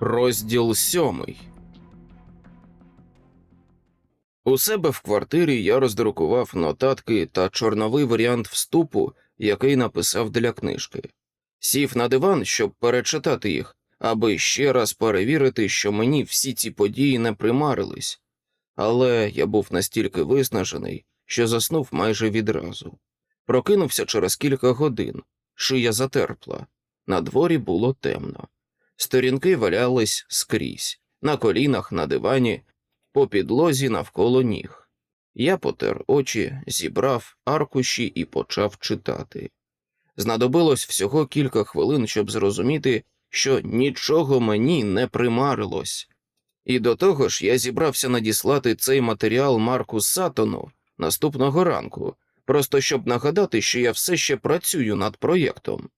Розділ сьомий. У себе в квартирі я роздрукував нотатки та чорновий варіант вступу, який написав для книжки. Сів на диван, щоб перечитати їх, аби ще раз перевірити, що мені всі ці події не примарились. Але я був настільки виснажений, що заснув майже відразу. Прокинувся через кілька годин, шия затерпла. На дворі було темно. Сторінки валялись скрізь, на колінах, на дивані, по підлозі навколо ніг. Я потер очі, зібрав аркуші і почав читати. Знадобилось всього кілька хвилин, щоб зрозуміти, що нічого мені не примарилось. І до того ж я зібрався надіслати цей матеріал Марку Сатону наступного ранку, просто щоб нагадати, що я все ще працюю над проєктом.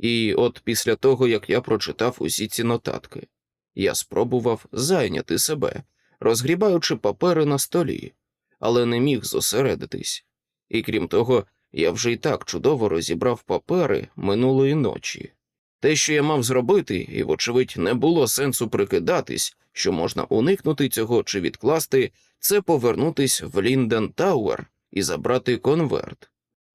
І от після того, як я прочитав усі ці нотатки, я спробував зайняти себе, розгрібаючи папери на столі, але не міг зосередитись. І крім того, я вже й так чудово розібрав папери минулої ночі. Те, що я мав зробити, і, вочевидь, не було сенсу прикидатись, що можна уникнути цього чи відкласти, це повернутись в Лінден Тауер і забрати конверт.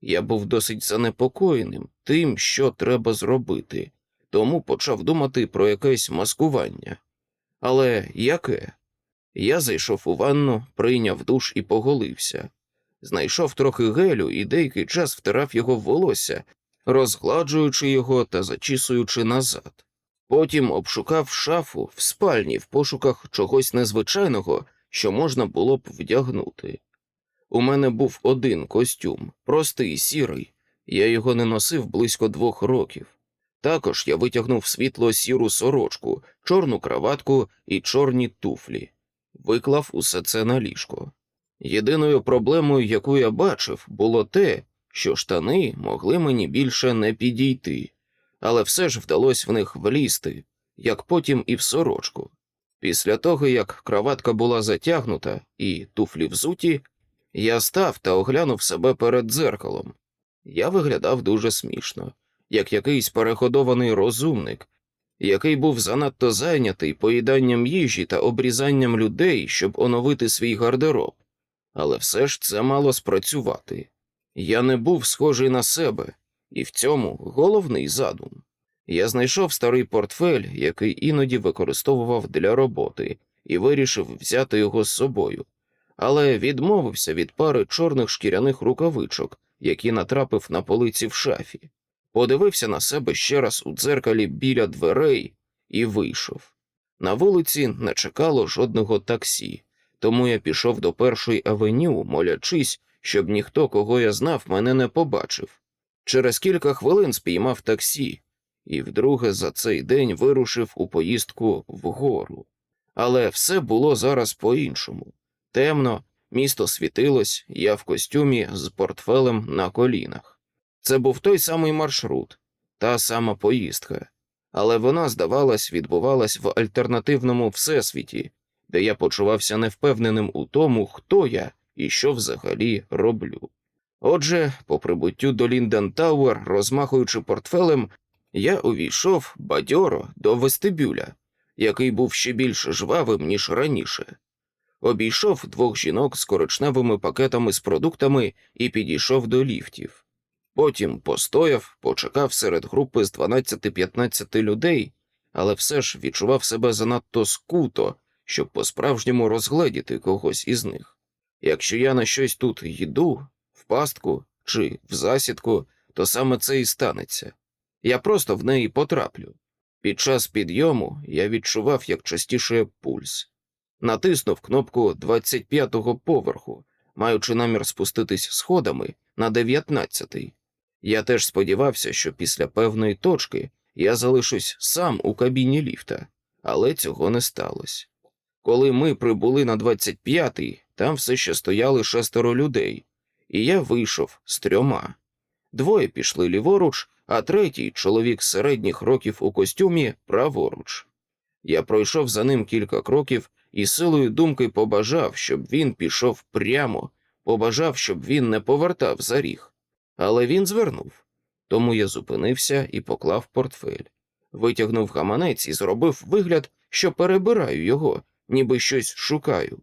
Я був досить занепокоєним тим, що треба зробити, тому почав думати про якесь маскування. Але яке? Я зайшов у ванну, прийняв душ і поголився. Знайшов трохи гелю і деякий час втирав його в волосся, розгладжуючи його та зачісуючи назад. Потім обшукав шафу в спальні в пошуках чогось незвичайного, що можна було б вдягнути. У мене був один костюм, простий сірий, я його не носив близько двох років. Також я витягнув світло сіру сорочку, чорну краватку і чорні туфлі, виклав усе це на ліжко. Єдиною проблемою, яку я бачив, було те, що штани могли мені більше не підійти, але все ж вдалося в них влізти, як потім і в сорочку. Після того, як краватка була затягнута і туфлі взуті, я став та оглянув себе перед дзеркалом. Я виглядав дуже смішно, як якийсь переходований розумник, який був занадто зайнятий поїданням їжі та обрізанням людей, щоб оновити свій гардероб. Але все ж це мало спрацювати. Я не був схожий на себе, і в цьому головний задум. Я знайшов старий портфель, який іноді використовував для роботи, і вирішив взяти його з собою але відмовився від пари чорних шкіряних рукавичок, які натрапив на полиці в шафі, подивився на себе ще раз у дзеркалі біля дверей і вийшов. На вулиці не чекало жодного таксі, тому я пішов до першої авеню, молячись, щоб ніхто, кого я знав, мене не побачив. Через кілька хвилин спіймав таксі і вдруге за цей день вирушив у поїздку вгору. Але все було зараз по-іншому. Темно, місто світилось, я в костюмі з портфелем на колінах. Це був той самий маршрут, та сама поїздка, але вона, здавалось, відбувалась в альтернативному всесвіті, де я почувався невпевненим у тому, хто я і що взагалі роблю. Отже, по прибуттю до Лінден Тауер, розмахуючи портфелем, я увійшов бадьоро до вестибюля, який був ще більш жвавим, ніж раніше обійшов двох жінок з коричневими пакетами з продуктами і підійшов до ліфтів. Потім постояв, почекав серед групи з 12-15 людей, але все ж відчував себе занадто скуто, щоб по-справжньому розгледіти когось із них. Якщо я на щось тут йду, в пастку чи в засідку, то саме це і станеться. Я просто в неї потраплю. Під час підйому я відчував, як частіше пульс натиснув кнопку 25-го поверху, маючи намір спуститись сходами на 19-й. Я теж сподівався, що після певної точки я залишусь сам у кабіні ліфта, але цього не сталося. Коли ми прибули на 25-й, там все ще стояли шестеро людей, і я вийшов з трьома. Двоє пішли ліворуч, а третій, чоловік середніх років у костюмі, праворуч. Я пройшов за ним кілька кроків і силою думки побажав, щоб він пішов прямо, побажав, щоб він не повертав за ріг. Але він звернув. Тому я зупинився і поклав портфель, витягнув гаманець і зробив вигляд, що перебираю його, ніби щось шукаю.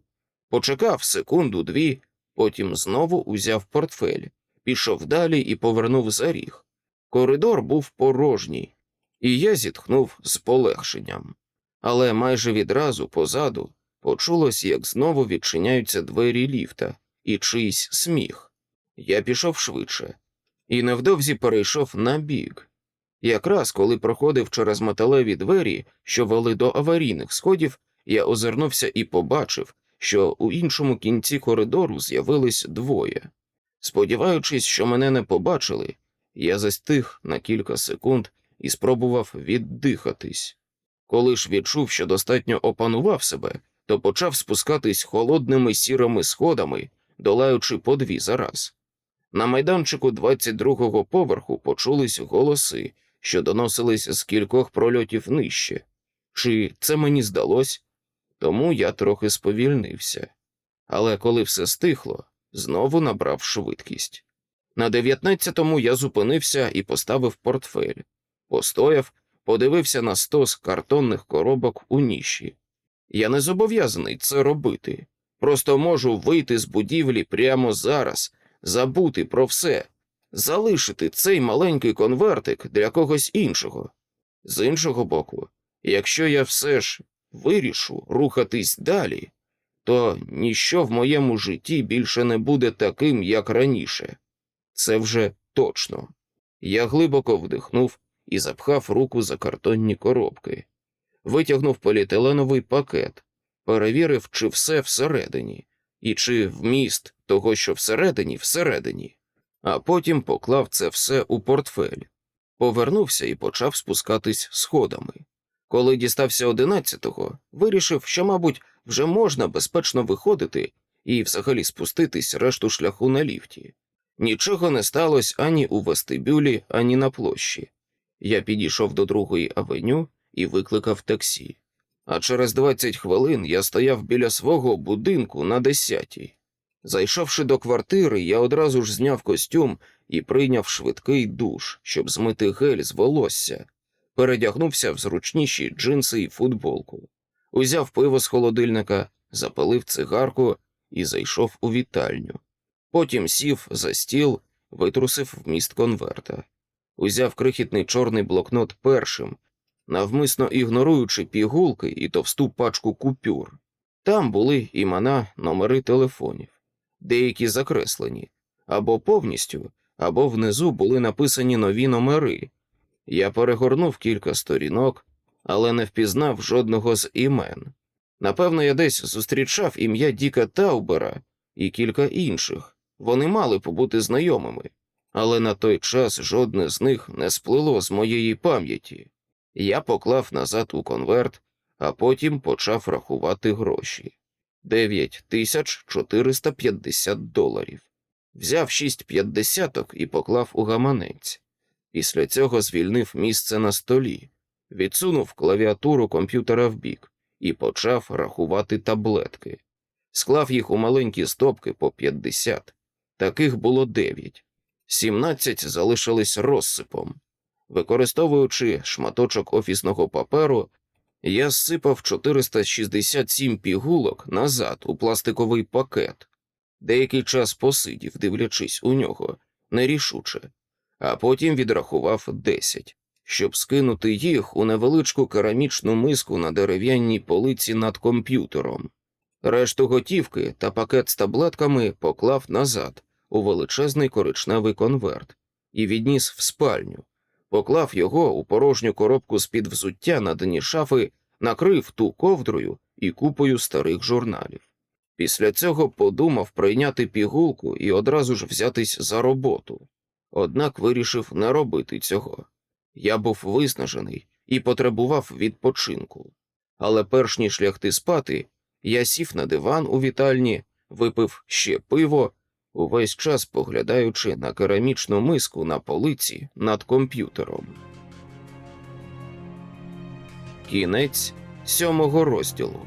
Почекав секунду-дві, потім знову узяв портфель, пішов далі і повернув за ріг. Коридор був порожній, і я зітхнув з полегшенням. Але майже відразу позаду почулось, як знову відчиняються двері ліфта і чийсь сміх. Я пішов швидше і невдовзі перейшов на бік. Якраз коли проходив через металеві двері, що вели до аварійних сходів, я озирнувся і побачив, що у іншому кінці коридору з'явились двоє. Сподіваючись, що мене не побачили, я застиг на кілька секунд і спробував віддихатись. Коли ж відчув, що достатньо опанував себе, то почав спускатись холодними сірими сходами, долаючи по дві за раз. На майданчику 22-го поверху почулись голоси, що доносились з кількох прольотів нижче. Чи це мені здалось? Тому я трохи сповільнився. Але коли все стихло, знову набрав швидкість. На 19-му я зупинився і поставив портфель, постояв, подивився на стос картонних коробок у ніші. Я не зобов'язаний це робити. Просто можу вийти з будівлі прямо зараз, забути про все, залишити цей маленький конвертик для когось іншого. З іншого боку, якщо я все ж вирішу рухатись далі, то ніщо в моєму житті більше не буде таким, як раніше. Це вже точно. Я глибоко вдихнув і запхав руку за картонні коробки, витягнув поліетиленовий пакет, перевірив, чи все всередині, і чи вміст того, що всередині, всередині, а потім поклав це все у портфель, повернувся і почав спускатись сходами. Коли дістався одинадцятого, вирішив, що, мабуть, вже можна безпечно виходити і взагалі спуститись решту шляху на ліфті. Нічого не сталося ані у вестибюлі, ані на площі. Я підійшов до другої авеню і викликав таксі. А через 20 хвилин я стояв біля свого будинку на десятій. Зайшовши до квартири, я одразу ж зняв костюм і прийняв швидкий душ, щоб змити гель з волосся, передягнувся в зручніші джинси і футболку, узяв пиво з холодильника, запалив цигарку і зайшов у вітальню. Потім сів за стіл, витрусив вміст конверта, узяв крихітний чорний блокнот першим, навмисно ігноруючи пігулки і товсту пачку купюр. Там були імена, номери телефонів, деякі закреслені, або повністю, або внизу були написані нові номери. Я перегорнув кілька сторінок, але не впізнав жодного з імен. Напевно, я десь зустрічав ім'я Діка Таубера і кілька інших. Вони мали побути знайомими, але на той час жодне з них не сплило з моєї пам'яті. Я поклав назад у конверт, а потім почав рахувати гроші. 9 тисяч 450 доларів. Взяв шість п'ятдесяток і поклав у гаманець. Після цього звільнив місце на столі, відсунув клавіатуру комп'ютера вбік і почав рахувати таблетки. Склав їх у маленькі стопки по 50. Таких було 9. 17 залишились розсипом. Використовуючи шматочок офісного паперу, я зсипав 467 пігулок назад у пластиковий пакет. Деякий час посидів, дивлячись у нього, нерішуче, а потім відрахував 10, щоб скинути їх у невеличку керамічну миску на дерев'яній полиці над комп'ютером. Решту готівки та пакет з таблетками поклав назад у величезний коричневий конверт і відніс в спальню поклав його у порожню коробку з-під взуття на дні шафи, накрив ту ковдрою і купою старих журналів. Після цього подумав прийняти пігулку і одразу ж взятись за роботу, однак вирішив не робити цього. Я був виснажений і потребував відпочинку. Але перш ніж лягти спати, я сів на диван у вітальні, випив ще пиво увесь час поглядаючи на керамічну миску на полиці над комп'ютером. Кінець сьомого розділу.